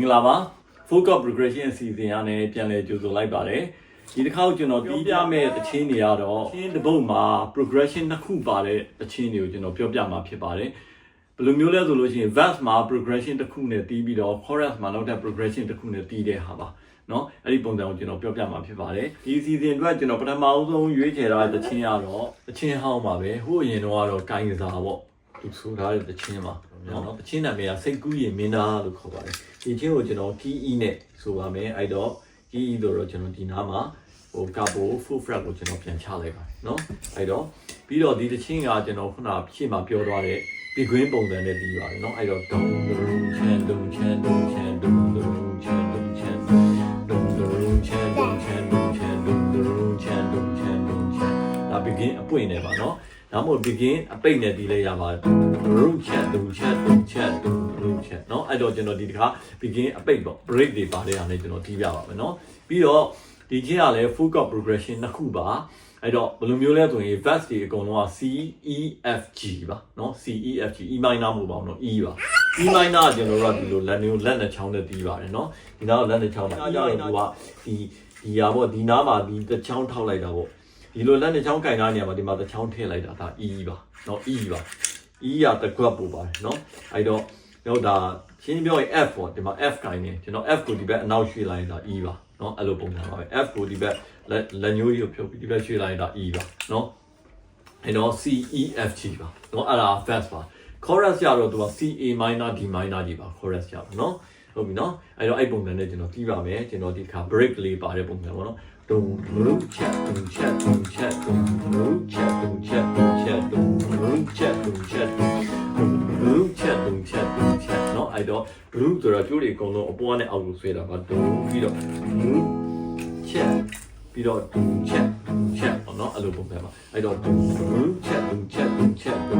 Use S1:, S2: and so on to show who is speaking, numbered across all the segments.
S1: မင်္ဂလာပါ Focus Progression အစီအစဉ်အနေနဲ့ပြန်လည်ကြိုဆိုလိုက်ပါတယ်ဒီတစ်ခါကျွန်တော်ပြောပြမယ့်တခြင်းတွေကတော့ချင်းတစ်ပုတ်မှာ progression နှစ်ခုပါတဲ့တခြင်းတွေကိုကျွန်တော်ပြောပြမှာဖြစ်ပါတယ်ဘယ်လိုမျိုးလဲဆိုလို့ရှိရင် verse မှာ progression တစ်ခုနဲ့တီးပြီးတော့ chorus မှာနောက်ထပ် progression တစ်ခုနဲ့တီးတဲ့ဟာပါเนาะအဲ့ဒီပုံစံကိုကျွန်တော်ပြောပြမှာဖြစ်ပါတယ်ဒီအစီအစဉ်အတွက်ကျွန်တော်ပထမအဆုံးရွေးချယ်ထားတဲ့တခြင်းကတော့တခြင်းဟောင်းပါပဲဟိုအရင်တော့ကတော့ကိုင်းကစားပေါ့ သူဆိုထားတဲ့တခြင်းပါနော်တခြင်းနာမည်ကစိတ်ကူးရင်မင်းသားလို့ခေါ်ပါတယ်ဒီခြင်းကိုကျွန်တော် PE နဲ့ဆိုပါမယ်အဲ့တော့ PE ဆိုတော့ကျွန်တော်ဒီနားမှာဟိုကာဘို full fat ကိုကျွန်တော်ပြန်ချလိုက်ပါတယ်နော်အဲ့တော့ပြီးတော့ဒီတခြင်းကကျွန်တော်ခုနရှေ့မှာပြောထားတဲ့ပြကွင်းပုံစံနဲ့ပြီးပါတယ်နော်အဲ့တော့ဒုံဒုံချန်ဒုံချန်ဒုံချန်ဒုံဒုံချန်ဒုံချန်ဒုံဒုံချန်ဒုံချန်ဒုံချန်ဒုံဒုံချန်ဒုံချန်ဒါ begin အပွင့်နေပါနော် นาะဒါမှမဟုတ် begin အပိတ်နဲ့ဒီလဲရပါတယ် dum chan dum chan dum chan dum dum chan เนาะအဲ့တော့ကျွန်တော်ဒီတစ်ခါ begin အပိတ်ပေါ့ break တွေပါတဲ့ဟာနဲ့ကျွန်တော်တီးပြပါမယ်เนาะပြီးတော့ဒီချင်းကလည်း full chord progression နှစ်ခုပါအဲ့တော့ဘယ်လိုမျိုးလဲဆိုရင် verse တွေအကုန်လုံးက C E F G ပါเนาะ C E F G E minor မဟုတ်ပါဘူးเนาะ E ပါ E minor ကကျွန်တော်တို့ကဒီလိုလက်မျိုးလက်နဲ့ချောင်းနဲ့တီးပါတယ်เนาะဒီနောက်လက်နဲ့ချောင်းမှာအကြောင်းကဒီဒီဟာပေါ့ဒီနားမှာဒီတစ်ချောင်းထောက်လိုက်တာပေါ့ ဒီလိုလက်နဲ့ချောင်းကင်ထားနေရမှာဒီမှာတစ်ချောင်းထည့်လိုက်တာဒါ E ပါเนาะ E ပါ E ရတကွက်ပို့ပါတယ်เนาะအဲ့တော့တော့ဒါရှင်းပြောရင် F ပေါ့ဒီမှာ F ကိုင်နေကျွန်တော် F ကိုဒီဘက်အနောက်ရွှေ့လိုက်တာ E ပါเนาะအဲ့လိုပုံစံပါပဲ F ကိုဒီဘက်လက်လက်ညိုးကြီးကိုဖြုတ်ပြီးဒီဘက်ရွှေ့လိုက်တာ E ပါเนาะအဲ့တော့ C E F G ပါเนาะအဲ့ဒါ fast ပါ chorus ရတော့သူက C A minor D minor ကြီးပါ chorus ရပါเนาะ ဟုတ်ပြီเนาะအဲ့တော့အဲ့ပုံစံနဲ့ကျွန်တော်ပြီးပါမယ်ကျွန်တော်ဒီခါ break လေးပါတဲ့ပုံစံပေါ့เนาะဒုံလူချက်ဒုံချက်ဒုံချက်ဒုံလူချက်ဒုံချက်ဒုံချက်ဒုံလူချက်ဒုံချက်ဒုံလူချက်ဒုံချက်ဒုံချက်เนาะအဲ့တော့ blue ဆိုတာကျိုးတွေအကုန်လုံးအပေါ်နဲ့အောက်ကိုဆွဲတာပါဒုံပြီးတော့လူချက် ပြီးတော့ဒူချက်ဒူချက်ပေါ့နော်အဲ့လိုပုံစံမှာအဲ့တော့ဒူဒူချက်ဒူချက်ဒူချက်ဒူ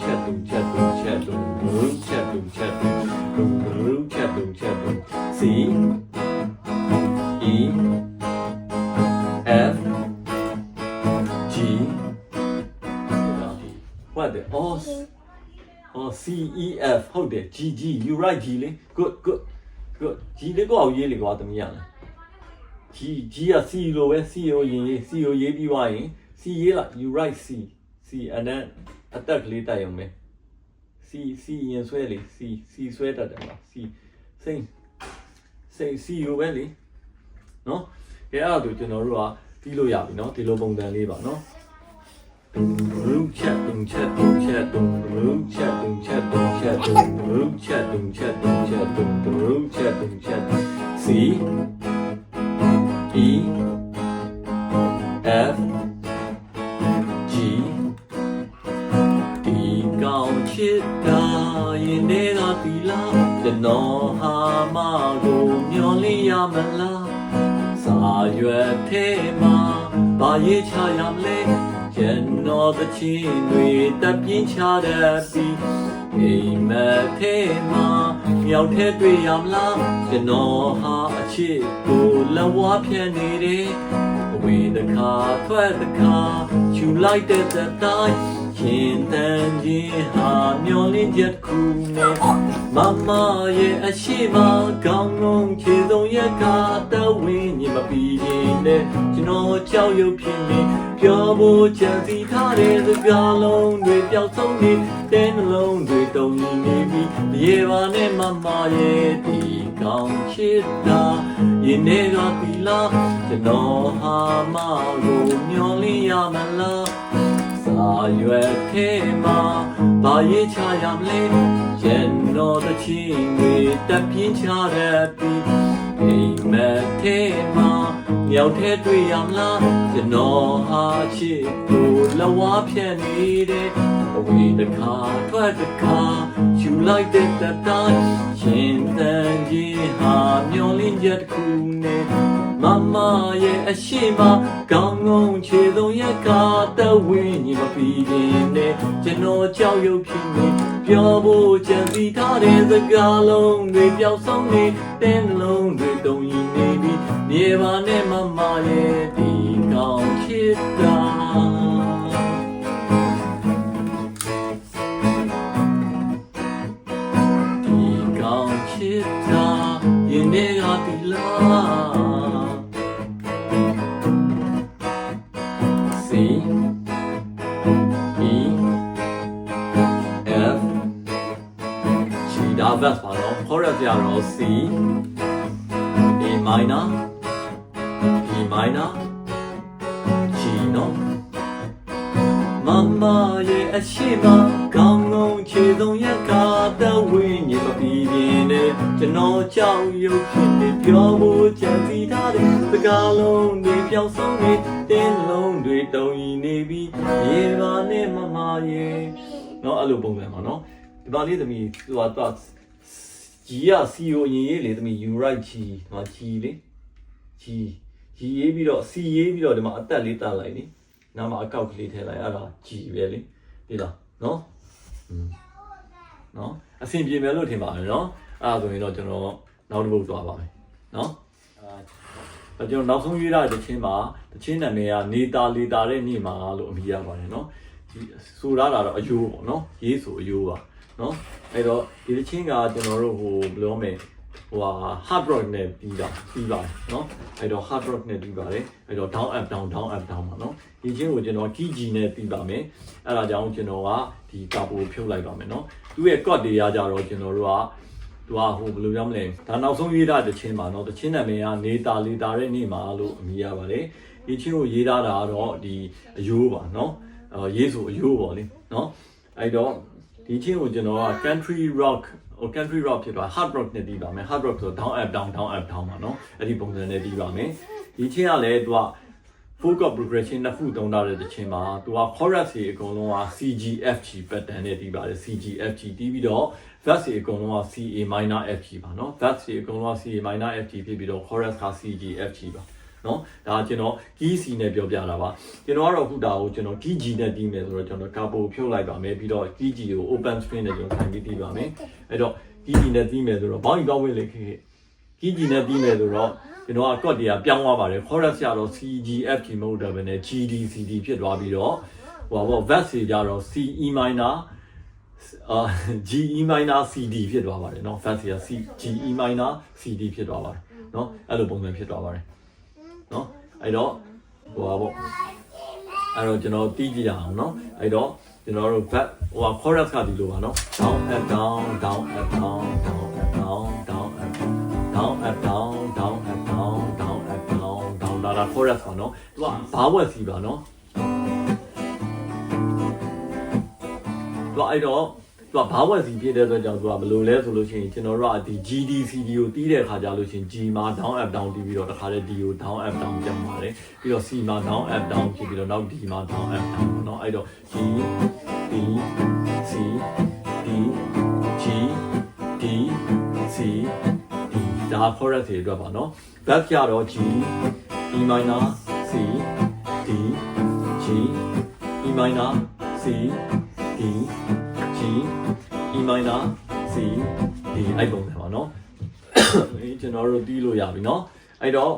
S1: ချက်ဒူချက်ဒူချက်ဒူချက်ဒူချက်ဒူချက်ဒူချက်ဒူစီ E F G what the oh oh C E F ဟုတ်တယ် G G you right G လေ good good good G လေးကိုအောင်ရေးလေကွာသမီးရတယ် G G က C လိုပဲ C ကိုရေးရေး C ကိုရေးပြီးွားရင် C ရေးလိုက် you right C C အနက်အတက်ကလေးတိုက်ရုံပဲ C C ရင်ဆွဲလေ C C ဆွဲတတ်တယ်လား C စိမ့်စိမ့် C ကိုပဲလေနော်ကဲအဲ့ဒါဆိုကျွန်တော်တို့ကပြီးလို့ရပြီနော်ဒီလိုပုံစံလေးပါနော် Root chat dum chat dum chat dum root chat dum chat dum chat dum root chat dum chat dum chat dum root chat dum chat see E F G ဒီကောင်ချစ်တာရင်ထဲကသီလာကျွန်တော်ဟာမကိုမျောလင်းရမလားစာရွက်ထဲမှာဘာရေးချရမလဲ ကျွန်တော်သချင်းတွေတပ်ပြင်းချတတ်ပြီးအိမ်မက်ထဲမှာမြောက်ထဲတွေ့ရမလားကျွန်တော်ဟာအချစ်ကိုလက်ဝါးဖြန့်နေတယ်အဝေးတစ်ခါထွက်တစ်ခါချူလိုက်တဲ့သက်တိုင်းရှင်တန်ခြင်းဟာမျောလင်းချက်တစ်ခုနဲ့မမရဲ့အရှိမကောင်းလုံးခြေစုံရက်ကတဝင်းညမပြီးရင်နဲ့ ကျွန်တော်ကြောက်ရွံ့ဖြစ်နေပြောဖို့ကြံစီထားတဲ့စကားလုံးတွေပျောက်ဆုံးနေတဲ့နှလုံးတွေတုံ့ပြန်နေပြီရေပါနဲ့မမရဲ့ဒီကောင်းချစ်တာရင်ထဲကပြီလားကျွန်တော်ဟာမကိုမျောလင်းရမလားစာရွက်ထဲမှာဘာရေးချရမလဲရင်တော်တဲ့ချင်းတွေတက်ပြင်းချရပြီအိမ်မက်ထဲမှာ မြောက်ထဲတွေ့ရမလားကျွန်တော်ဟာချစ်ကိုလဝါဖြန့်နေတဲ့အဝေးတစ်ခါထွက်တစ်ခါယူလိုက်တဲ့တတိုင်းရှင်တန်ကြီးဟာမျောလင်းချက်တစ်ခုနဲ့ မမရဲ့အရှိမကောင်းငုံခြေစုံရက်ကတဝင်းညီမပြီးရင်နဲ့ကျွန်တော်ကြောက်ရွံ့ဖြစ်နေပြောဖို့ကြံစီထားတဲ့စကားလုံးတွေပျောက်ဆုံးနေတဲ့နှလုံးတွေတုံရင်နေပြီးမြေပါနဲ့မမရဲ့ဒီကောင်းချစ်တာဒီကောင်းချစ်တာ တော့ chorus ရတော့ C A minor E minor G နော်မမရဲ့အရှိမကောင်းကောင်းခြေဆုံးရက်ကတဝင်းညမပြီးပြင်းနဲ့ကျွန်တော်ကြောက်ရွံ့ဖြစ်နေပြောဖို့ကြံစီထားတဲ့စကားလုံးတွေပြောင်းဆုံးနေတင်းလုံးတွေတုံရီနေပြီးရေပါနဲ့မမရဲ့နော်အဲ့လိုပုံစံပါနော်ဒီပါလေးသမီးသူက တော့ G ရ C ကိုအရင်ရေးလေသမီး you right G ဟော G လေ G G ရေးပြီးတော့ C ရေးပြီးတော့ဒီမှာအသက်လေးတက်လိုက်နိနောက်မှာအကောက်ကလေးထည့်လိုက်အဲ့ဒါ G ပဲလေဒီလားနော်อืมနော်အဆင်ပြေမယ်လို့ထင်ပါတယ်နော်အဲ့ဒါဆိုရင်တော့ကျွန်တော်နောက်တစ်ပုတ်သွားပါမယ်နော်အာကျွန်တော်နောက်ဆုံးရေးရတဲ့ချင်းမှာတချင်းနာမည်ကနေတာလေတာတဲ့နေ့မှာလို့အမည်ရပါတယ်နော်ဒီဆိုရတာတော့အယိုးပေါ့နော်ရေးဆိုအယိုးပါ နော်အဲ့တော့ဒီတစ်ချင်းကကျွန်တော်တို့ဟိုဘယ်လိုမလဲဟိုဟာ hard rock နဲ့ပြီးတာပြီးပါတယ်နော်အဲ့တော့ hard rock နဲ့ပြီးပါတယ်အဲ့တော့ down up down down up down ပါနော်ဒီချင်းကိုကျွန်တော် key G နဲ့ပြီးပါမယ်အဲ့ဒါကြောင့်ကျွန်တော်ကဒီကာပိုဖြုတ်လိုက်ပါမယ်နော်သူ့ရဲ့ chord တွေကကြတော့ကျွန်တော်တို့ကသူကဟိုဘယ်လိုပြောမလဲဒါနောက်ဆုံးရေးတာတခြင်းပါနော်တခြင်းနာမည်ကနေတာလီတာရဲ့နေ့မှာလို့အမည်ရပါတယ်ဒီချင်းကိုရေးတာကတော့ဒီအယိုးပါနော်အဲရေးဆိုအယိုးပေါ့လေနော်အဲ့တော့ ဒီချင်းကိုကျွန်တော်က country rock ဟို country rock ဖြစ်သွား hard rock နဲ့ပြီးပါမယ် hard rock ဆို down up down down up down ပါเนาะအဲ့ဒီပုံစံနဲ့ပြီးပါမယ်ဒီချင်းကလည်းသူက full chord progression နှစ်ခုသုံးထားတဲ့တခြင်းမှာသူက chorus တွေအကုန်လုံးက C G F G pattern နဲ့ပြီးပါတယ် C G F G တီးပြီးတော့ verse တွေအကုန်လုံးက C A minor F G ပါเนาะ verse တွေအကုန်လုံးက C A minor F G ဖြစ်ပြီးတော့ chorus က C G F G ပါ เนาะဒါကျွန်တော် key C နဲ့ပြောပြတာပါကျွန်တော်ကတော့ခုဒါကိုကျွန်တော် key G နဲ့တီးမယ်ဆိုတော့ကျွန်တော် capo ဖြုတ်လိုက်ပါမယ်ပြီးတော့ key G ကို open string နဲ့ကျွန်တော်ခိုင်ပြီးတီးပါမယ်အဲ့တော့ key G နဲ့တီးမယ်ဆိုတော့ဘောင်းကြီးကောင်းဝင်လေခေခေ key G နဲ့တီးမယ်ဆိုတော့ကျွန်တော်က code တွေကပြောင်းသွားပါတယ် chorus ရတော့ C G F G မဟုတ်တော့ဘဲနဲ့ G D C D ဖြစ်သွားပြီးတော့ဟိုပါ verse တွေကြတော့ C E minor အာ G E minor C D ဖြစ်သွားပါတယ်เนาะ verse က C G E minor C D ဖြစ်သွားပါတယ်เนาะအဲ့လိုပုံစံဖြစ်သွားပါတယ်เนาะ အဲ့တော့ဟိုပါပေါ့အဲ့တော့ကျွန်တော်တီးကြည့်ရအောင်နော်အဲ့တော့ကျွန်တော်တို့ back ဟိုပါ chorus ကဒီလိုပါနော် down up down down up down down up down down up down up down down up down down up down down ဒါဒါ chorus ပါနော်သူကဘာဝက်စီပါနော်သူကအဲ့တော့ သူကဘာဝက်စီဖြစ်တဲ့အတွက်ကြောင့်သူကဘယ်လိုလဲဆိုလို့ရှိရင်ကျွန်တော်တို့ကဒီ GDCD ကိုတီးတဲ့ခါကြလို့ရှိရင် G မှာ down up down တီးပြီးတော့တခါတည်း D ကို down up down ပြန်ပါတယ်ပြီးတော့ C မှာ down up down ဖြစ်ပြီးတော့နောက် D မှာ down up down เนาะအဲ့တော့ G D C D G D C D ဒါ chorus တွေအတွက်ပါเนาะ bass ကြတော့ G E minor C D G E minor C D G E minor C D အဲ့ပုံစံပါเนาะ အေးကျွန်တော်တို့တီးလို့ရပြီเนาะအဲ့တော့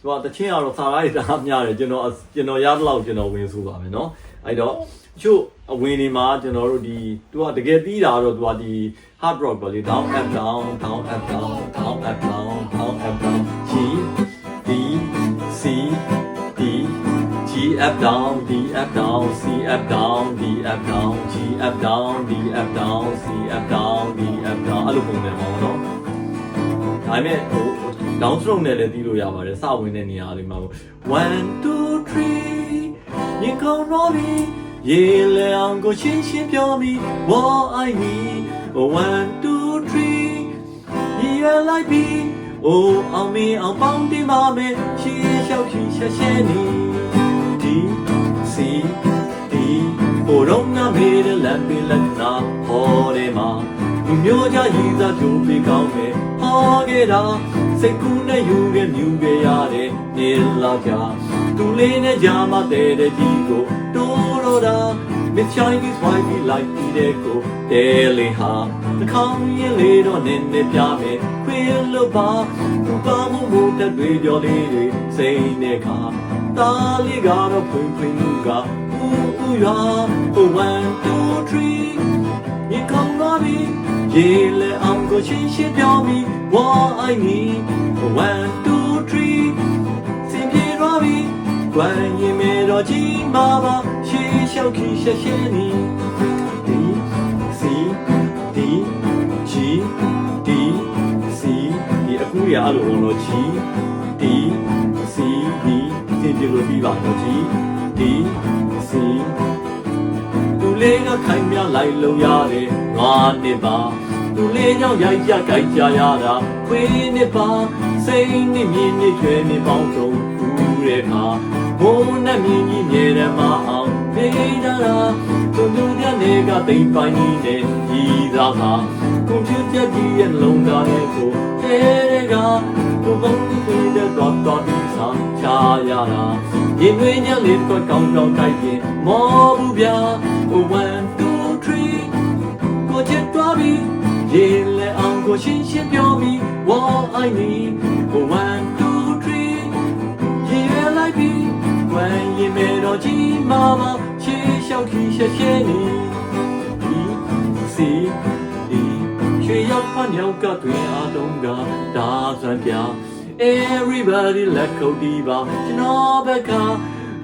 S1: သူကတချင်းကတော့စာရိုက်တာများတယ်ကျွန်တော်ကျွန်တော်ရသလောက်ကျွန်တော်ဝင်ဆိုပါမယ်เนาะအဲ့တော့ချို့အဝင်နေမှာကျွန်တော်တို့ဒီသူကတကယ်တီးတာတော့သူကဒီ hard rock ပါလေ down up down down up down down up down down up down up down D up down C up down D up down G up down D up down C up down D up down အဲ့လိုပုံစံပေါ့နော်ဒါပေမဲ့ဟို down stroke နဲ့လည်းတီးလို့ရပါတယ်စဝင်တဲ့နေရာလေးမှာ1 2 3ရင်ကောင်းတော့ပြီရေလောင်ကိုရှင်းရှင်းပြောမိဝါအိုင်နီ1 2 3ရေလိုက်ပြီ Oh, I'll be on bound in my bed. She shall, she shall, she shall. ဘိုတော့ငါမေးတဲ့လမ်းပေးလက်နာဟောတယ်မှာလူမျိုးကြရည်သားကြိုးပေးကောင်းတယ်ဟောခဲ့တာစိတ်ကူးနဲ့ယူခဲ့မြူခဲ့ရတဲ့နေလာကြသူလေးနဲ့ကြာမတဲ့တဲ့ကြီးကိုတိုးတော့တာ Miss Chinese wife be like ဒီတဲ့ကိုတဲလေးဟာတခေါင်းရင်လေးတော့နင်းနေပြမယ်ခွေလို့ပါသူပါမှုမှုတက်တွေကြော်လေးတွေစိတ်နဲ့ခါတားလေးကတော့ဖွင့်ဖွင့်လူ ကဦးဦးရွာ one two three မြေကောင်းသွားပြီရေလဲအောင်ကိုရှင်းရှင်းပြောမိ what I need one two three စင်ပြေတော့ပြီကွမ်းရင်မဲတော့ကြီးမာပါရှေးလျှောက်ခီရှက်ရှင်းနီ D C D G D C ဒီအခုရအဲ့လိုလုံးလို့ G D C D စင်ပြေလို့ပြီးပါတော့ G D C သူလေးကခိုင်မြလိုက်လို့ရတယ်ငါနှစ်ပါသူလေးကြောင့်ရိုက်ကြကြိုက်ကြရတာခွေးနှစ်ပါစိတ်နှစ်မြင်းနှစ်ကျွဲနှစ်ပေါင်းစုံကူတဲ့အခါဘုံနဲ့မြင်းကြီးမြေရမအောင်နေကြတာသူသူရနေ ကသိမ့်ပိုင်းကြီးနဲ့ဤသာသာကွန်ပျူတာကြီးရဲ့လုံးသားရဲ့ကိုတဲတဲ့ကကိုဘုံကြီးတဲ့တော့တော့ဒီဆောင်ချရတာရင်တွင်ညလေးတော့ကောင်းကောင်းကြိုက်ရင်မောဘူးဗျာ one two three ကိုချစ်သွားပြီရေလဲအောင်ကိုရှင်းရှင်းပြောမိ what I need one two three ရေရလိုက်ပြီဝမ်းရင်မဲတော့ကြီးမာမာရှေးလျှောက်ခီရှက်ရှဲနေ ရွှေရောက်ဖန်ရောက်ကတွင်အားလုံးကဒါစွမ်းပြ everybody လက်ခုပ်တီးပါကျွန်တော်ဘက်က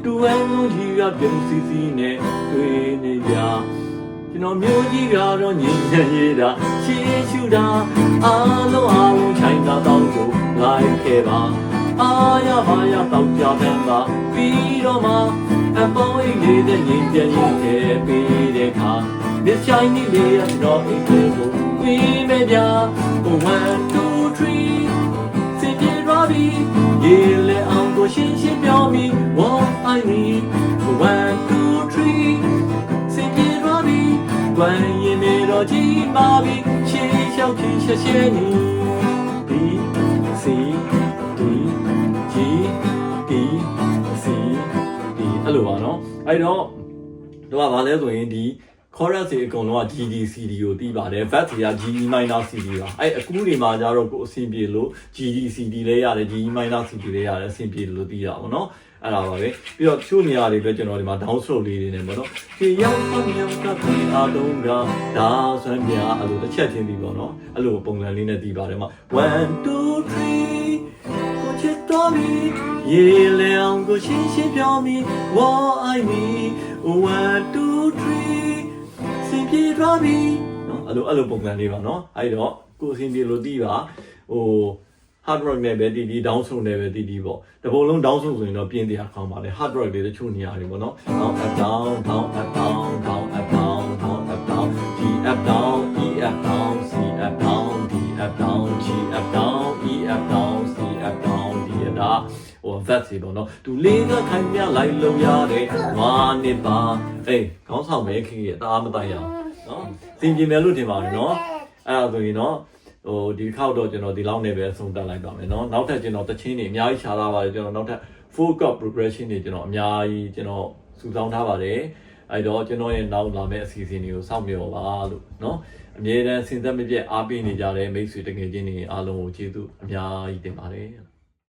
S1: တူဝဲလုံးကြီးကပြုံးစီစီနဲ့တွေ့နေကြကျွန်တော်မျိုးကြီးကတော့ငြိမ်ချမ်းရတာရှေးရှုတာအားလုံးအားလုံးချိုင်သာတော့ကိုလိုက်ခဲ့ပါအားရပါရတော့ကြတယ်ပါပြီးတော့မှအပေါင်းအိတ်လေးတဲ့ငြိမ်ချမ်းရတဲ့ပြီးတဲ့ခါမြစ်ချိုင်ကြီးလေးရတော့အိတ်ကို ပြီးမဲ့ပြ1 2 3စစ်ပြေတော့ပြီရေလေအောင်ကိုရှင်းရှင်းပြောမိ what i need 1 2 3စစ်ပြေတော့ပြီကွမ်းရင်မေတော်ကြီးမာပြီရှေးလျှောက်ချင်ရှက်ရှဲနေ B C D G D C D အဲ့လိုပါနော်အဲ့တော့တော့ဗာလဲဆိုရင်ဒီ chorus တွေအကုန်လုံးက G D C D ကိုတီးပါတယ် verse တွေက G E minor C D ပါအဲ့အကူတွေမှာကြတော့ကိုအဆင်ပြေလို့ G D C D လဲရတယ် G E minor C D လဲရတယ်အဆင်ပြေလို့တီးတာပေါ့နော်အဲ့ဒါပါပဲပြီးတော့ချို့နေရာတွေလည်းကျွန်တော်ဒီမှာ down stroke လေးတွေနဲ့ပေါ့နော်ဒီရောက်ဖတ်မြောက်ကဒီအားလုံးကဒါဆွမ်းပြအဲ့လိုတစ်ချက်ချင်းဒီပေါ့နော်အဲ့လိုပုံစံလေးနဲ့တီးပါတယ်မှာ1 2 3ကိုချစ်တော်ပြီရေလေအောင်ကိုရှင်းရှင်းပြောမိ what i need 1 2 3စင် ပြေသွားပြီနော်အဲ့လိုအဲ့လိုပုံစံလေးပါနော်အဲ့တော့ကိုအစင်ပြေလို့တီးပါဟို hard rock နဲ့ပဲတီးတီး down stroke နဲ့ပဲတီးတီးပေါ့တပုံလုံး down stroke ဆိုရင်တော့ပြင်းတရားခေါင်းပါလေ hard rock တွေတချို့နေရာတွေပေါ့နော် down up down down up down down up down down up down G up down E up down C up down D up down G up down E up down C up down D ဒါ ဟို verse တွေပေါ့နော်သူလေးကခိုင်မြလိုက်လုံရတဲ့ငါနှစ်ပါအေးခေါင်းဆောင်ပဲခင်ရဲ့တအားမတိုက်ရအောင်နော်သင်ပြမယ်လို့ထင်ပါတယ်နော်အဲ့ဒါဆိုရင်နော်ဟိုဒီခေါက်တော့ကျွန်တော်ဒီလောက်နေပဲဆုံးတက်လိုက်ပါမယ်နော်နောက်ထပ်ကျွန်တော်တချင်းတွေအများကြီးခြားလာပါတယ်ကျွန်တော်နောက်ထပ် full cup progression တွေကျွန်တော်အများကြီးကျွန်တော်စုဆောင်းထားပါတယ်အဲ့တော့ကျွန်တော်ရဲ့နောက်လာမယ့်အစီအစဉ်တွေကိုစောင့်မျှော်ပါလို့နော်အမြဲတမ်းစဉ်သက်မပြတ်အားပေးနေကြတဲ့မိတ်ဆွေတကယ်ချင်းတွေအားလုံးကိုကျေးဇူးအများကြီးတင်ပါတယ်